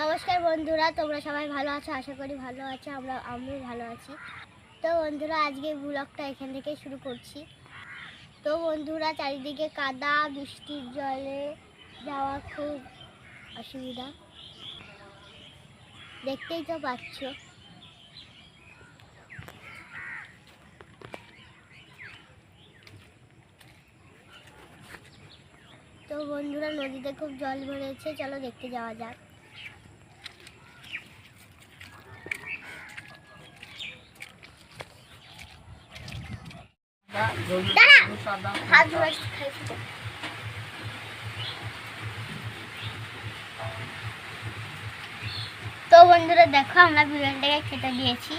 নমস্কার বন্ধুরা, তোমরা সবাই ভালো আছো? আশা করি ভালো আছো, আমরা, আমিও ভালো আছি। তো বন্ধুরা আজকে ব্লগটা এখান থেকে শুরু করছি। তো বন্ধুরা, চারিদিকে কাদা, বৃষ্টির জলে যাওয়া খুব অসুবিধা। দেখতেই তো পাচ্ছ। তো বন্ধুরা, নদীতে খুব জল ভরেছে, চলো দেখতে যাওয়া যাক দাঁড়া হাত ধোয়া খাইছি তো বন্ধুরা দেখো আমরা বিরিয়ানিটাকে খেতে দিয়েছি।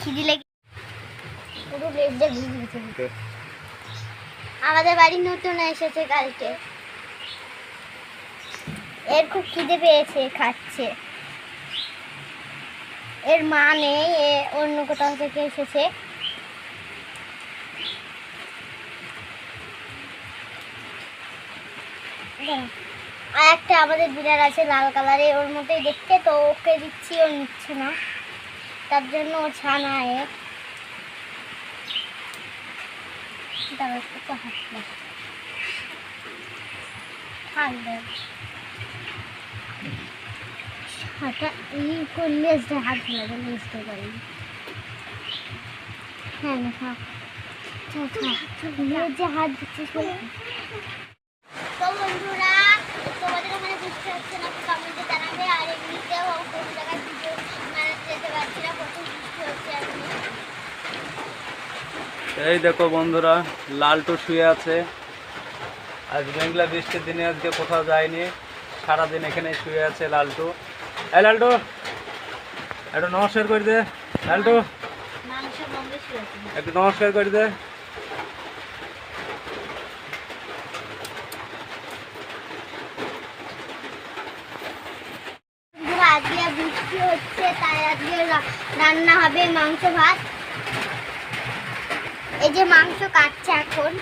খিদি লেগে আমাদের বাড়ি নতুন এসেছে কালকে। এর খুব খিদে পেয়েছে খাচ্ছে। এর মা নেই এ অন্য কোথাও থেকে এসেছে। আর একটা আমাদের বিড়াল আছে লাল কালারে ওর মতোই দেখতে তো ওকে দিচ্ছি ও নিচ্ছে না। তার জন্য ও ছানা এ। দাঁড়া, একটু হাত। হাত করলে যে হাত লাগে বুঝতে পারি হ্যাঁ না খা যে হাত দিচ্ছিস তো বন্ধুরা তোমাদের ওখানে বুঝতে হচ্ছে না কমেন্টে জানাবে আর এমনিতেও কোনো জায়গায় ভিডিও বানাতে যেতে পারছি না প্রচুর বৃষ্টি হচ্ছে এই দেখো বন্ধুরা লালটু শুয়ে আছে। আজ মেঘলা বৃষ্টির দিনে আজকে কোথাও যায়নি। সারাদিন এখানে শুয়ে আছে লালটু। এই লালটু একটু নমস্কার করে দে। লালটু একটু নমস্কার করে দে। আজকে বৃষ্টি হচ্ছে তাই আজকে রান্না হবে মাংস ভাত। এই যে মাংস কাটছে এখন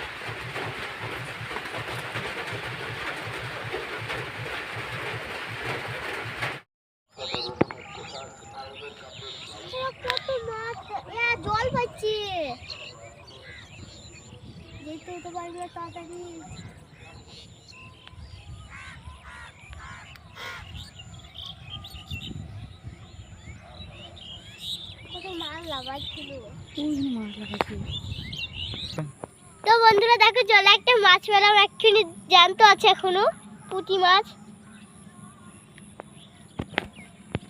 কত মাছ এ, জল পাচ্ছি। যেতে তো পারবি তাড়াতাড়ি। তো বন্ধুরা দেখো, জলে একটা মাছ পেলাম একটুখানি জ্যান্ত আছে এখনও, পুঁটি মাছ।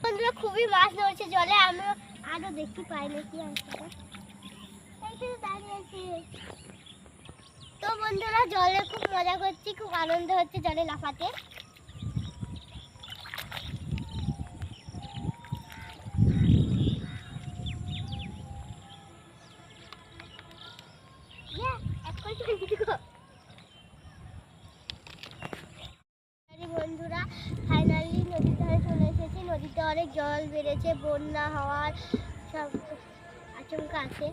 বন্ধুরা খুবই মাছ ধরছে জলে আমরা আরও দেখতে পাই না কি আছে এইখানে দাঁড়িয়ে আছি। তো বন্ধুরা জলে খুব মজা করছি খুব আনন্দ হচ্ছে জলে লাফাতে। Yeah, করে চলে দিতে গো। আরে বন্ধুরা ফাইনালি নদীর ধারে চলে এসেছি নদীতে অনেক জল বেড়েছে বন্যা হওয়ার সব আচমকা আছে।